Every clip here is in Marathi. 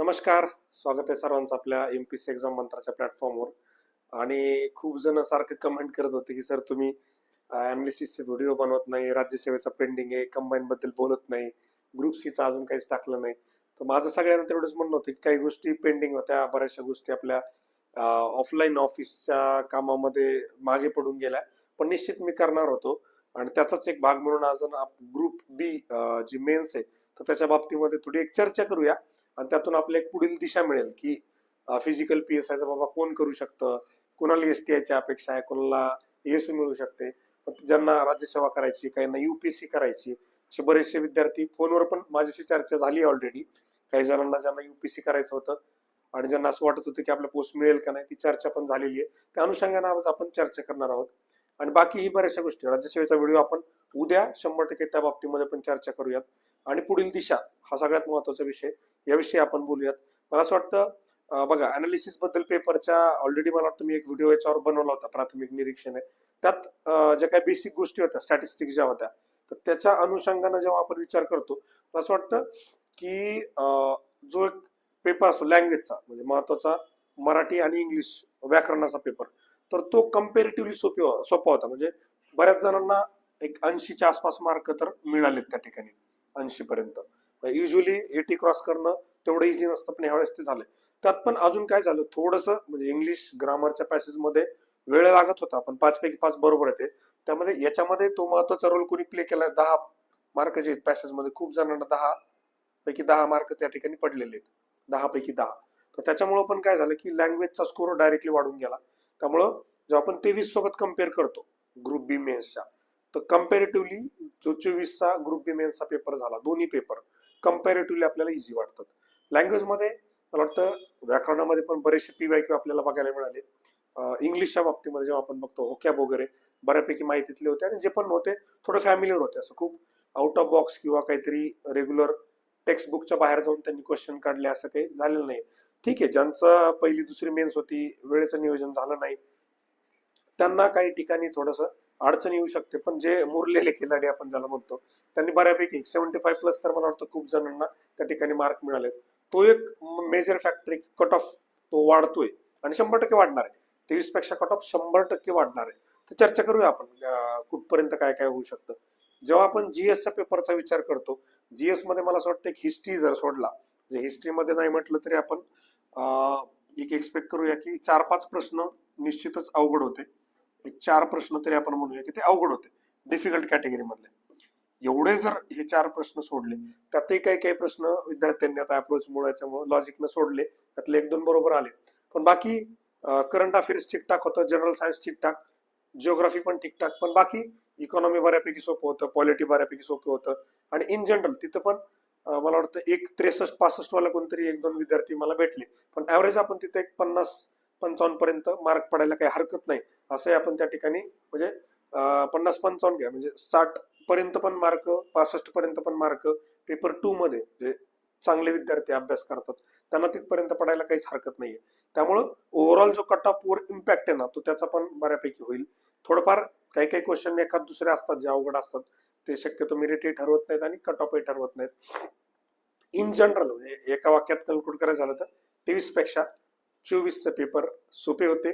नमस्कार स्वागत आहे सर्वांचं आपल्या एम पी सी एक्झाम मंत्राच्या प्लॅटफॉर्मवर आणि खूप जण सारखं कमेंट करत होते की सर तुम्ही अनालिसिसचे व्हिडिओ बनवत नाही राज्यसेवेचा पेंडिंग आहे कंबाईनबद्दल बोलत नाही ग्रुप सीचं अजून काहीच टाकलं नाही. तर माझं सगळ्यांना तेवढंच म्हणणं होतं की काही गोष्टी पेंडिंग होत्या बऱ्याचशा गोष्टी आपल्या ऑफलाईन ऑफिसच्या कामामध्ये मागे पडून गेल्या. पण निश्चित मी करणार होतो. आणि त्याचाच एक भाग म्हणून अजून ग्रुप बी जी मेन्स आहे तर त्याच्या बाबतीमध्ये थोडी एक चर्चा करूया. आणि त्यातून आपल्या एक पुढील दिशा मिळेल की फिजिकल पी एस आयचा बाबा कोण करू शकतं? कोणाला एस टी आयची अपेक्षा आहे? कोणाला एस मिळू शकते? ज्यांना राज्यसेवा करायची काहींना युपीएससी करायची असे बरेचसे विद्यार्थी फोनवर पण माझ्याशी चर्चा झाली ऑलरेडी काही जणांना ज्यांना युपीएससी करायचं होतं आणि ज्यांना असं वाटत होतं की आपला पोस्ट मिळेल का नाही ती चर्चा पण झालेली आहे. त्या अनुषंगाने आज आपण चर्चा करणार आहोत. आणि बाकी ही बऱ्याचशा गोष्टी राज्यसेवेचा व्हिडिओ आपण उद्या शंभर टक्के त्या बाबतीमध्ये पण चर्चा करूयात. आणि पुढील दिशा हा सगळ्यात महत्त्वाचा विषय याविषयी आपण बोलूयात. मला असं वाटतं बघा अनालिसिसबद्दल पेपरच्या ऑलरेडी मला वाटतं मी एक व्हिडिओ याच्यावर बनवला होता प्राथमिक निरीक्षण. आहे त्यात ज्या काही बेसिक गोष्टी होत्या स्टॅटिस्टिक्स ज्या होत्या तर त्याच्या अनुषंगानं जेव्हा आपण विचार करतो मला असं वाटतं की जो एक पेपर असतो लँग्वेजचा म्हणजे महत्त्वाचा मराठी आणि इंग्लिश व्याकरणाचा पेपर तर तो कम्पेरेटिव्हली सोपी सोपा होता. म्हणजे बऱ्याच जणांना एक ऐंशीच्या आसपास मार्क तर मिळालेत त्या ठिकाणी ऐंशी पर्यंत. युजली एटी क्रॉस करणं तेवढं इझी नसतं पण ह्यावेळेस ते झालं त्यात पण अजून काय झालं थोडंसं म्हणजे इंग्लिश ग्रामरच्या पॅसेजमध्ये वेळ लागत होता पण पाच पैकी पाच बरोबर येते त्यामध्ये याच्यामध्ये तो महत्त्वाचा रोल कोणी प्ले केला दहा मार्क जे आहेत पॅसेजमध्ये खूप जणांना दहा पैकी दहा मार्क त्या ठिकाणी पडलेले आहेत. दहा पैकी दहा. तर त्याच्यामुळं पण काय झालं की लँग्वेजचा स्कोर डायरेक्टली वाढून गेला. त्यामुळं जेव्हा आपण तेवीस सोबत कंपेअर करतो ग्रुप बी मेन्सच्या तर कम्पॅरेटिव्हली जो चोवीसचा ग्रुप बी मेन्सचा पेपर झाला दोन्ही पेपर कम्पॅरेटिव्हली आपल्याला इझी वाटतात. लँग्वेजमध्ये मला वाटतं व्याकरणामध्ये पण बरेचसे पी वाय क्यू आपल्याला बघायला मिळाले. इंग्लिशच्या बाबतीमध्ये जेव्हा आपण बघतो होकॅब वगैरे बऱ्यापैकी माहितीतले होते आणि जे पण होते थोडं फॅमिलीवर होते. असं खूप आउट ऑफ बॉक्स किंवा काहीतरी रेग्युलर टेक्स्ट बुकच्या बाहेर जाऊन त्यांनी क्वेश्चन काढले असं काही झालेलं नाही. ठीक आहे ज्यांचं पहिली दुसरी मेन्स होती वेळेचं नियोजन झालं नाही त्यांना काही ठिकाणी थोडंसं अडचण येऊ शकते. पण जे मुरलेले खिलाडी आपण ज्याला म्हणतो त्यांनी बऱ्यापैकी सेव्हन्टी फाय प्लस तर मला वाटतं खूप जणांना त्या ठिकाणी मार्क मिळाले तो एक मेजर फॅक्टर कट ऑफ तो वाढतोय आणि शंभर टक्के वाढणार आहे. तेवीसपेक्षा कट ऑफ शंभर टक्के वाढणार आहे. तर चर्चा करूया आपण कुठपर्यंत काय काय होऊ शकतं. जेव्हा आपण जीएसच्या पेपरचा विचार करतो जीएसमध्ये मला असं वाटतं एक हिस्ट्री जर सोडला म्हणजे हिस्ट्रीमध्ये नाही म्हटलं तरी आपण एक एक्सपेक्ट करूया की चार पाच प्रश्न निश्चितच अवघड होते. एक चार प्रश्न तरी आपण म्हणूया की ते अवघड होते. डिफिकल्ट कॅटेगरी मधले. एवढे जर हे चार प्रश्न सोडले त्यातही काही काही प्रश्न विद्यार्थ्यांनी आता अप्रोच मुळाच्यामुळे लॉजिकनं सोडले त्यातले एक दोन बरोबर आले. पण बाकी करंट अफेअर्स ठीकठाक होतं जनरल सायन्स ठीकठाक जिओग्राफी पण ठीकठाक पण बाकी इकॉनॉमी बऱ्यापैकी सोपं होतं पॉलिटी बऱ्यापैकी सोपं होतं. आणि इन जनरल तिथं पण मला वाटतं एक त्रेसष्ट पासष्ट वाला कोणतरी एक दोन विद्यार्थी मला भेटले. पण ऍव्हरेज आपण तिथे एक पन्नास पंचावन्न पर्यंत मार्क पडायला काही हरकत नाही. असंही आपण त्या ठिकाणी म्हणजे पन्नास पंचावन्न घ्या. म्हणजे साठ पर्यंत पण मार्क पासष्ट पर्यंत पण मार्क पेपर टू मध्ये जे चांगले विद्यार्थी अभ्यास करतात त्यांना तिथपर्यंत पडायला काहीच हरकत नाहीये. त्यामुळं ओव्हरऑल जो कट ऑफ वर इम्पॅक्ट आहे ना तो त्याचा पण बऱ्यापैकी होईल. थोडंफार काही काही क्वेश्चन एखाद दुसरे असतात जे अवघड असतात ते शक्यतो मेरिटही ठरवत नाहीत आणि कट ऑफही ठरवत नाहीत. इन जनरल म्हणजे एका वाक्यात कन्क्लूड करायचं झालं तर तेवीसपेक्षा चोवीसचे पेपर सोपे होते.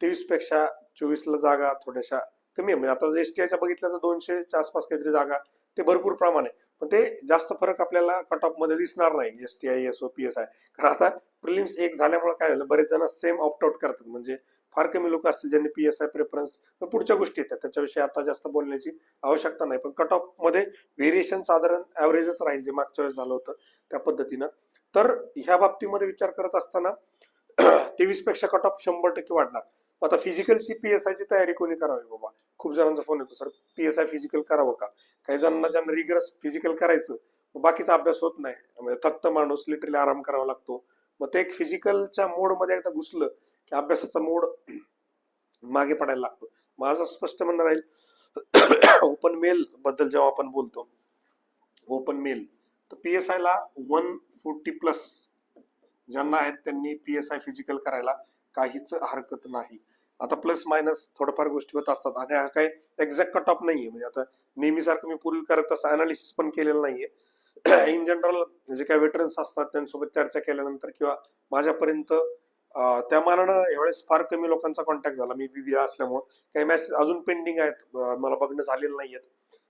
तेवीसपेक्षा चोवीसला जागा थोड्याशा कमी आहे. म्हणजे आता एस टी आयच्या बघितलं तर दोनशेच्या आसपास काहीतरी जागा ते भरपूर प्रमाण आहे. पण ते जास्त फरक आपल्याला कट ऑफमध्ये दिसणार नाही S T I S O P S I कारण आता प्रिलिम्स एक झाल्यामुळे काय झालं बरेच जण सेम ऑप्ट आउट करतात. म्हणजे फार कमी लोक असतील ज्यांनी पी एस आय प्रेफरन्स पुढच्या गोष्टी येतात. त्याच्याविषयी आता जास्त बोलण्याची आवश्यकता नाही. पण कट ऑफमध्ये व्हेरिएशन साधारण ऍव्हरेजच राहील जे मागच्या वेळेस झालं होतं त्या पद्धतीनं. तर ह्या बाबतीमध्ये विचार करत असताना तेवीसपेक्षा कट ऑफ शंभर टक्के वाढणार. मग आता फिजिकलची पी एस आयची तयारी कोणी करावी बाबा? खूप जणांचा फोन येतो sir P S I physical करावं का? काही जणांना ज्यांना रिग्रस फिजिकल करायचं बाकीचा अभ्यास होत नाही. म्हणजे थक्त माणूस लिटरली आराम करावा लागतो. मग ते एक फिजिकलच्या मोडमध्ये एकदा घुसलं की अभ्यासाचा मोड मागे पडायला लागतो. माझं स्पष्ट म्हणणं राहील ओपन मेल बद्दल जेव्हा आपण बोलतो ओपन मेल तर पी एस आयला वन फोर्टी प्लस ज्यांना आहेत त्यांनी पी एस आय फिजिकल करायला काहीच हरकत नाही. आता प्लस मायनस थोडंफार गोष्टी होत असतात आणि हा काही एक्झॅक्ट कट ऑफ नाहीये. म्हणजे आता नेहमीसारखं मी पूर्वी करत तसं अनालिसिस पण केलेलं नाहीये. इन जनरल जे काही वेटरन्स असतात त्यांच्यासोबत चर्चा केल्यानंतर किंवा माझ्यापर्यंत त्या मानानं यावेळेस फार कमी लोकांचा कॉन्टॅक्ट झाला. मी बी असल्यामुळं. काही मेसेज अजून पेंडिंग आहेत. मला बघणं झालेलं नाहीयेत.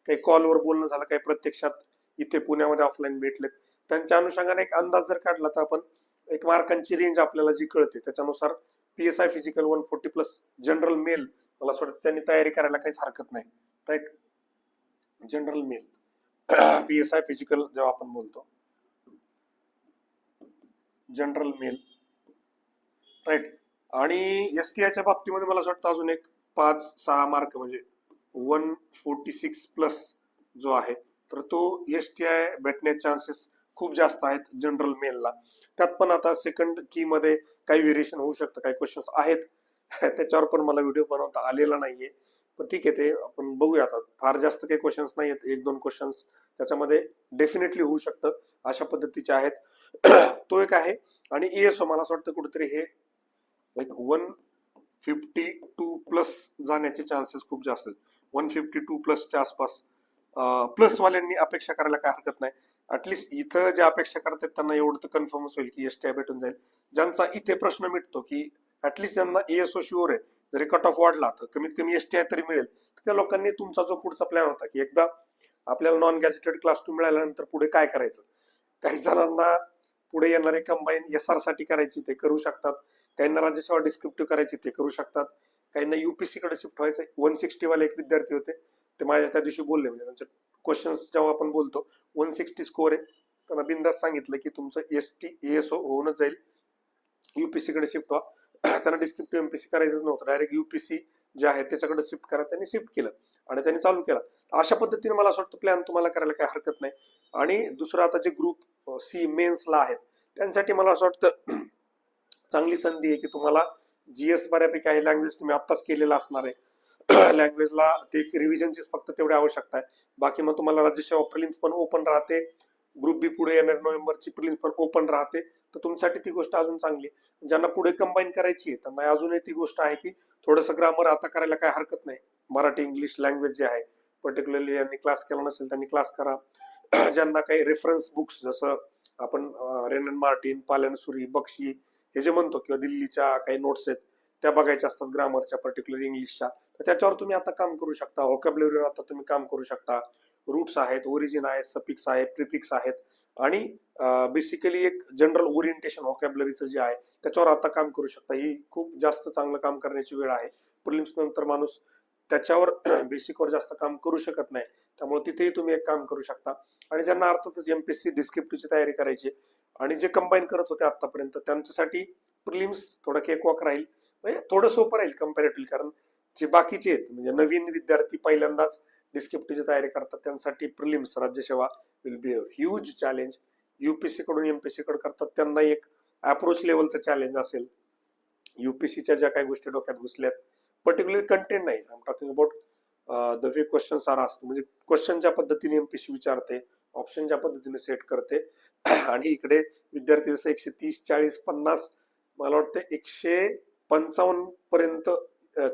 काही कॉलवर बोलणं झालं काही प्रत्यक्षात इथे पुण्यामध्ये ऑफलाईन भेटलेत. त्यांच्या अनुषंगाने एक अंदाज जर काढला तर आपण एक मार्कांची रेंज आपल्याला जी कळते त्याच्यानुसार P S I physical one forty plus general male मला असं वाटतं त्यांनी तयारी करायला काहीच हरकत नाही. Right general male P S I physical जेव्हा आपण बोलतो जनरल मेल राईट आणि एस टी आयच्या बाबतीमध्ये मला असं वाटतं अजून एक पाच सहा मार्क म्हणजे वन फोर्टी सिक्स प्लस जो आहे तर तो एस टी आय भेटण्याचे चान्सेस खूप जास्त आहेत जनरल मेलला त्यात पण आता सेकंड की मध्ये काही व्हेरिएशन होऊ शकतं काही क्वेश्चन्स आहेत. त्याच्यावर पण मला व्हिडिओ बनवता आलेला नाहीये. पण ठीक आहे ते आपण बघूया आता. फार जास्त काही क्वेश्चन्स नाही आहेत एक दोन क्वेश्चन्स त्याच्यामध्ये डेफिनेटली होऊ शकतं. अशा पद्धतीचे आहेत. तो एक आहे. आणि एएसओ मला असं वाटतं कुठेतरी हे एक वन फिफ्टी टू प्लस जाण्याचे चान्सेस खूप जास्त आहेत. वन फिफ्टी टू प्लसच्या आसपास प्लसवाल्यांनी अपेक्षा करायला काय हरकत नाही. ऍटलिस्ट इथं जे अपेक्षा करतात त्यांना एवढं तर कन्फर्मच होईल की एस टी आय भेटून जाईल. ज्यांचा इथे प्रश्न मिटतो की ऍटलिस्ट ज्यांना एएसओ शुअर आहे जरी कट ऑफ वाढला तर कमीत कमी एस टी आय तरी मिळेल. तर त्या लोकांनी तुमचा जो पुढचा प्लॅन होता की एकदा आपल्याला नॉन गॅजेटेड क्लास टू मिळाल्यानंतर पुढे काय करायचं? काही जणांना पुढे येणारे कंबाईन एस आरसाठी करायची ते करू शकतात. काहींना राज्यसेवा डिस्क्रिप्टिव्ह करायची ते करू शकतात. काहींना युपीसी कडे शिफ्ट व्हायचं वन सिक्स्टी वाले एक विद्यार्थी होते. ते माझ्या त्या दिवशी बोलले म्हणजे त्यांचे क्वेश्चन्स जेव्हा आपण बोलतो वन सिक्स्टी स्कोर आहे. त्यांना बिंदास सांगितलं की तुमचं एस टी एस ओ होऊनच जाईल. युपीसीकडे शिफ्ट व्हा. त्यांना डिस्क्रिप्टिव्ह एमपीसी करायचंच नव्हतं. डायरेक्ट युपीसी जे आहे त्याच्याकडे शिफ्ट करा. त्यांनी शिफ्ट केलं आणि त्यांनी चालू केला. अशा पद्धतीने मला असं वाटतं प्लॅन तुम्हाला करायला काही हरकत नाही. आणि दुसरं आता जे ग्रुप सी मेन्सला आहेत त्यांसाठी मला असं वाटतं चांगली संधी आहे की तुम्हाला जीएस बऱ्यापैकी आहे. लँग्वेज तुम्ही आत्ताच केलेला असणार आहे. लँग्वेजला ते रिव्हिजनचीच फक्त तेवढी आवश्यकता आहे. बाकी मग तुम्हाला राज्यसेवा प्रिलिम्स पण ओपन राहते. ग्रुप बी पुढे येणार नोव्हेंबरची प्रिलिम्स पण ओपन राहते. तर तुमच्यासाठी ती गोष्ट अजून चांगली आहे. ज्यांना पुढे कंबाईन करायची आहे त्यांना अजूनही ती गोष्ट आहे की थोडंसं ग्रामर आता करायला काय हरकत नाही. मराठी इंग्लिश लँग्वेज जे आहे पर्टिक्युलरली ज्यांनी क्लास केला नसेल त्यांनी क्लास करा. ज्यांना काही रेफरन्स बुक्स जसं आपण रेनन मार्टिन पालन सुरी बक्षी हे जे म्हणतो किंवा दिल्लीच्या काही नोट्स आहेत त्या बघायच्या असतात ग्रामरच्या पर्टिक्युलर इंग्लिशच्या तर त्याच्यावर तुम्ही आता काम करू शकता. व्होकॅबलरीवर आता तुम्ही काम करू शकता. रूट्स आहेत ओरिजिन आहे सपिक्स आहे प्रिफिक्स आहेत. आणि बेसिकली एक जनरल ओरिएंटेशन व्होकॅबलरीचं जे आहे त्याच्यावर आता काम करू शकता. ही खूप जास्त चांगलं काम करण्याची वेळ आहे. प्रिलिम्स नंतर माणूस त्याच्यावर बेसिकवर जास्त काम करू शकत नाही. त्यामुळे तिथेही तुम्ही एक काम करू शकता. आणि ज्यांना अर्थातच एमपीएससी डिस्क्रिप्टिव्हची तयारी करायची आणि जे कंबाईन करत होते आतापर्यंत त्यांच्यासाठी प्रिलिम्स थोडं केक वॉक राहील. म्हणजे थोडं सोपं राहील कम्पॅरेटिव्ह कारण जे बाकीचे आहेत म्हणजे नवीन विद्यार्थी पहिल्यांदाच डिस्क्रिप्टिव्हची तयारी करतात त्यांसाठी prelims Rajyaseva will be a huge challenge UPSC कडून एमपीएससी कडे करतात त्यांना एक अप्रोच लेवलचं चॅलेंज असेल. युपीसीच्या ज्या काही गोष्टी डोक्यात घुसल्यात पर्टिक्युलर कंटेंट नाही. I am talking about the way questions are असतो म्हणजे क्वेश्चनच्या पद्धतीने एमपीसी विचारते ऑप्शनच्या पद्धतीने सेट करते आणि इकडे विद्यार्थी जसं एकशे तीस चाळीस पन्नास मला वाटतं एकशे पंचावन्न पर्यंत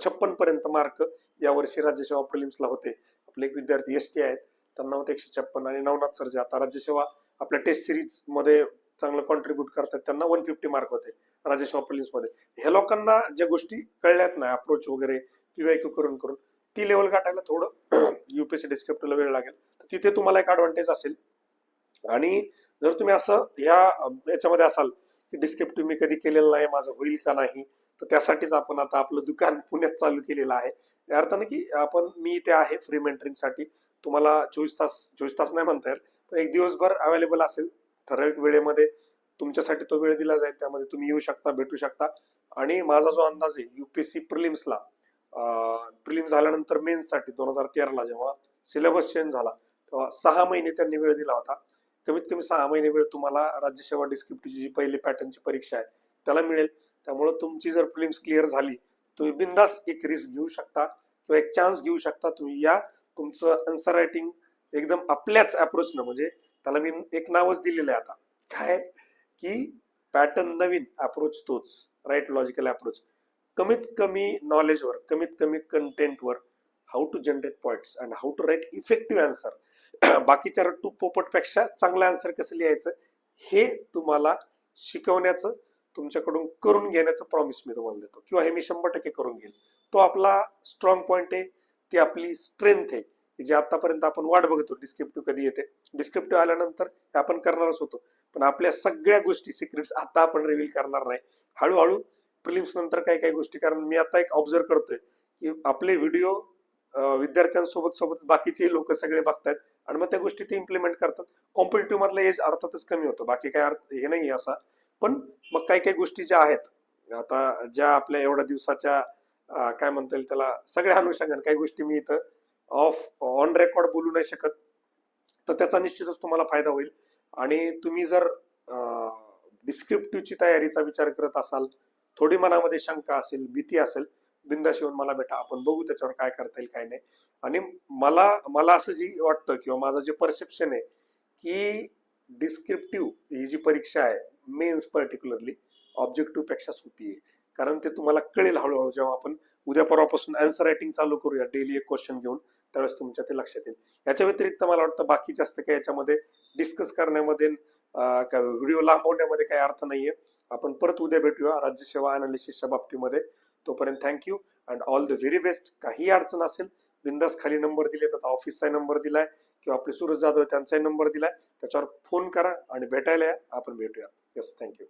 छप्पन पर्यंत मार्क यावर्षी राज्यसेवा प्रिलिम्सला होते. आपले एक विद्यार्थी एस टी आहेत त्यांना होते एकशे छप्पन आणि नवनाथ सर जे आता राज्यसेवा आपल्या टेस्ट सिरीजमध्ये चांगलं कॉन्ट्रीब्युट करतात त्यांना वन फिफ्टी मार्क होते राज्यसेवा प्रिलिम्समध्ये. ह्या लोकांना ज्या गोष्टी कळल्यात नाही अप्रोच वगैरे पीवायक्यू करून करून ती लेवल गाठायला थोडं युपीएससी डिस्क्रिप्टला वेळ लागेल. तर तिथे तुम्हाला एक ऍडव्हान्टेज असेल. आणि जर तुम्ही असं ह्या याच्यामध्ये असाल की डिस्क्रिप्टिव्ह मी कधी केलेलं नाही माझं होईल का नाही तर त्यासाठीच आपण आता आपलं दुकान पुण्यात चालू केलेलं आहे. या अर्थानं की आपण मी इथे आहे फ्री मेंटरिंगसाठी तुम्हाला चोवीस तास चोवीस तास नाही म्हणता येईल पण एक दिवसभर अवेलेबल असेल ठराविक वेळेमध्ये तुमच्यासाठी तो वेळ दिला जाईल त्यामध्ये तुम्ही येऊ शकता भेटू शकता. आणि माझा जो अंदाज आहे युपीएससी प्रिलिम्सला प्रिलिम झाल्यानंतर मेन्ससाठी दोन हजार तेराला जेव्हा सिलेबस चेंज झाला तेव्हा सहा महिने त्यांनी वेळ दिला होता. कमीत कमी सहा महिने वेळ तुम्हाला राज्यसेवा डिस्क्रिप्टिव्हची जी पहिली पॅटर्नची परीक्षा आहे त्याला मिळेल. त्यामुळे तुमची जर फिल्म्स क्लिअर झाली तुम्ही बिंदास एक रिस्क घेऊ शकता किंवा एक चान्स घेऊ शकता. तुम्ही या तुमचं आन्सर रायटिंग एकदम आपल्याच अप्रोचनं म्हणजे त्याला मी एक नावच दिलेलं आहे आता. काय? की पॅटर्न नवीन अप्रोच तोच राईट लॉजिकल अप्रोच कमीत कमी नॉलेजवर कमीत कमी कंटेंटवर how to generate points and how to write effective answer बाकीच्या रट्टू पोपटपेक्षा चांगलं आन्सर कसं लिहायचं? हे तुम्हाला शिकवण्याचं तुमच्याकडून करून घेण्याचं प्रॉमिस मी तुम्हाला देतो. किंवा हे मी शंभर टक्के करून घेईल. तो आपला स्ट्रॉंग पॉईंट आहे. ती आपली स्ट्रेंथ आहे. जी जे आतापर्यंत आपण वाट बघतो डिस्क्रिप्टिव्ह कधी येते? डिस्क्रिप्टिव्ह आल्यानंतर हे आपण करणारच होतो. पण आपल्या सगळ्या गोष्टी सिक्रेट्स आता आपण रिव्हील करणार नाही. हळूहळू प्रिलिम्स नंतर काही काही गोष्टी कारण मी आता एक ऑब्झर्व करतोय की आपले व्हिडिओ विद्यार्थ्यांसोबत सोबत बाकीचे लोक सगळे बघतायत आणि मग त्या गोष्टी ते इम्प्लिमेंट करतात. कॉम्पिटेटिव्ह मधला एज अर्थातच कमी होतो. बाकी काय अर्थ हे नाही असा. पण मग काही काही गोष्टी ज्या आहेत आता ज्या आपल्या एवढ्या दिवसाच्या काय म्हणता येईल त्याला सगळ्या अनुषंगाने काही गोष्टी मी इथं ऑफ ऑन रेकॉर्ड बोलू नाही शकत. तर त्याचा निश्चितच तुम्हाला फायदा होईल. आणि तुम्ही जर डिस्क्रिप्टिव्हची तयारीचा विचार करत असाल थोडी मनामध्ये शंका असेल भीती असेल बिंदास येऊन मला भेटा आपण बघू त्याच्यावर काय करता येईल काय नाही. आणि मला मला असं जी वाटतं किंवा माझं जे परसेप्शन आहे की डिस्क्रिप्टिव्ह ही जी परीक्षा आहे मेन्स पर्टिक्युलरली ऑब्जेक्टिव्हपेक्षा सोपी आहे. कारण ते तुम्हाला कळेल हळूहळू जेव्हा आपण उद्या परवापासून आन्सर रायटिंग चालू करूया डेली एक क्वेश्चन घेऊन त्यावेळेस तुमच्या ते लक्षात येईल. याच्या व्यतिरिक्त मला वाटतं बाकी जास्त काही याच्यामध्ये डिस्कस करण्यामध्ये व्हिडिओ लांबवण्यामध्ये काही अर्थ नाहीये. आपण परत उद्या भेटूया राज्यसेवा अनालिसिसच्या बाबतीमध्ये. तोपर्यंत thank you and all the very best काही अडचण असेल बिंदास खाली नंबर दिले तर ऑफिसचा नंबर दिलाय किंवा आपले सूरज जाधव त्यांचाही नंबर दिलाय. त्याच्यावर फोन करा आणि भेटायला या. आपण भेटूया. Yes thank you